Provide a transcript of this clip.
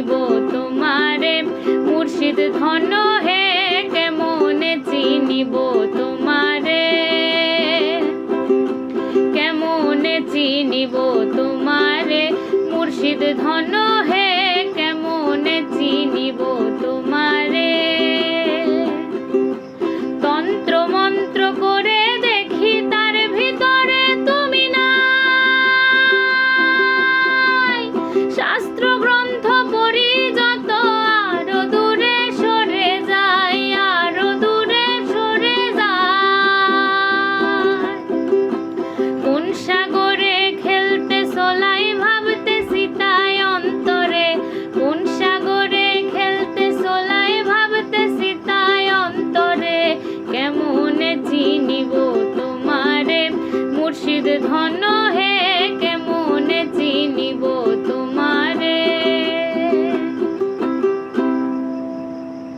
চিনিব তোমারে। মুর্শিদ ধন্য হে, কেমন চিনিব তোমারে? কেমন চিনিব তোমারে? মুর্শিদ ধন হে, কেমন চিনিব তোমার? মুর্শিদ ধন্য